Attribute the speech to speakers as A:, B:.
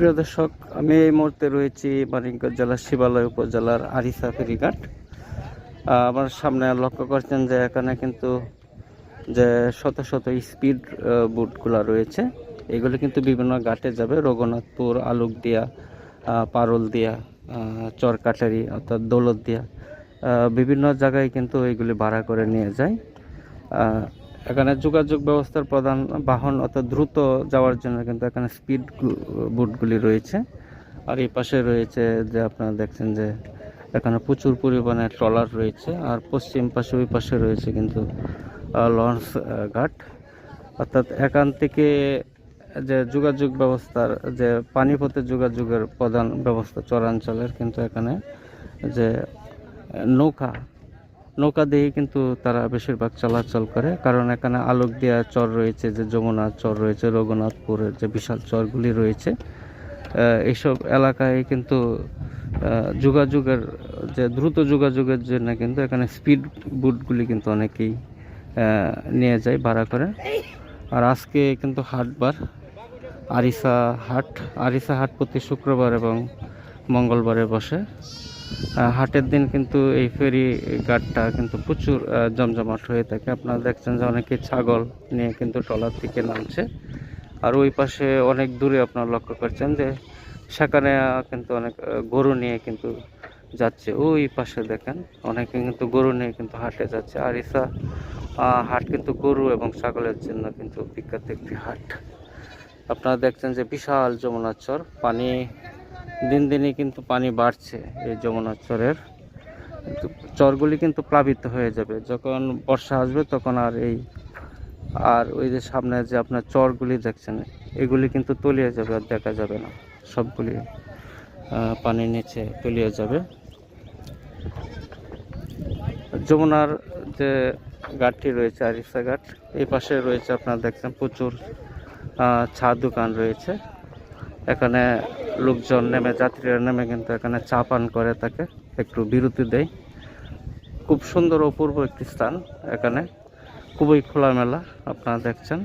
A: প্রিয় দর্শক, আমি এই মুহূর্তে রয়েছি মানিকগঞ্জ জেলার শিবালয় উপজেলার আরিসা ফেরিঘাট। আমার সামনে লক্ষ্য করছেন যে এখানে কিন্তু যে শত শত স্পিড বুটগুলো রয়েছে, এগুলো কিন্তু বিভিন্ন ঘাটে যাবে। রঘুনাথপুর আলুক দিয়া পারুল দিয়া চরকাটারি অর্থাৎ দৌলত দিয়া বিভিন্ন জায়গায় কিন্তু এইগুলি ভাড়া করে নিয়ে যায়। এখানে যোগাযোগ ব্যবস্থার প্রধান বাহন অর্থাৎ দ্রুত যাওয়ার জন্য কিন্তু এখানে স্পিড বুটগুলি রয়েছে। আর এই পাশে রয়েছে যে আপনারা দেখছেন যে এখানে প্রচুর পরিমাণে ট্রলার রয়েছে। আর পশ্চিম পাশে, ওই পাশে রয়েছে কিন্তু লঞ্চ ঘাট। অর্থাৎ এখান থেকে যে যোগাযোগ ব্যবস্থার, যে পানিপথে যোগাযোগের প্রধান ব্যবস্থা চরাঞ্চলের কিন্তু এখানে যে নৌকা নৌকা দিয়েই কিন্তু তারা বেশিরভাগ চলাচল করে। কারণ এখানে আলোক দেওয়া চর রয়েছে, যে যমুনা চর রয়েছে রঘুনাথপুরের যে বিশাল চরগুলি রয়েছে এইসব এলাকায় কিন্তু যোগাযোগের, যে দ্রুত যোগাযোগের জন্য কিন্তু এখানে স্পিড বুটগুলি কিন্তু অনেকেই নিয়ে যায় ভাড়া করে। আর আজকে কিন্তু হাটবার, আরিসা হাট আরিসা হাট প্রতি শুক্রবার এবং মঙ্গলবারে বসে। হাটের দিন কিন্তু এই ফেরি ঘাটটা কিন্তু প্রচুর জমজমাট হয়ে থাকে। আপনারা দেখছেন যে অনেকে ছাগল নিয়ে কিন্তু ট্রলার থেকে নামছে। আর ওই পাশে অনেক দূরে আপনারা লক্ষ্য করছেন যে সেখানে কিন্তু অনেক গরু নিয়ে কিন্তু যাচ্ছে। ওই পাশে দেখেন অনেকে কিন্তু গরু নিয়ে কিন্তু হাটে যাচ্ছে। আর ইসা হাট কিন্তু গরু এবং ছাগলের জন্য কিন্তু বিখ্যাত একটি হাট। আপনারা দেখছেন যে বিশাল যমুনা চর, পানি দিন দিনই কিন্তু পানি বাড়ছে এই যমুনা চরের। চরগুলি কিন্তু প্লাবিত হয়ে যাবে। যখন বর্ষা আসবে তখন আর এই, আর ওই যে সামনে যে আপনার চরগুলি দেখছেন, এগুলি কিন্তু তলিয়ে যাবে আর দেখা যাবে না। সবগুলি পানির নিচে তলিয়ে যাবে। যমুনার যে ঘাটটি রয়েছে আরিসা ঘাট, এই পাশে রয়েছে আপনারা দেখছেন প্রচুর চা দোকান রয়েছে। এখানে লোকজন নেমে, যাত্রীরা নেমে কিন্তু এখানে চা পান করে তাকে, একটু বিরতি দেয় খুব সুন্দর অপূর্ব একটি স্থান এখানে, খুবই খোলামেলা, আপনারা দেখছেন।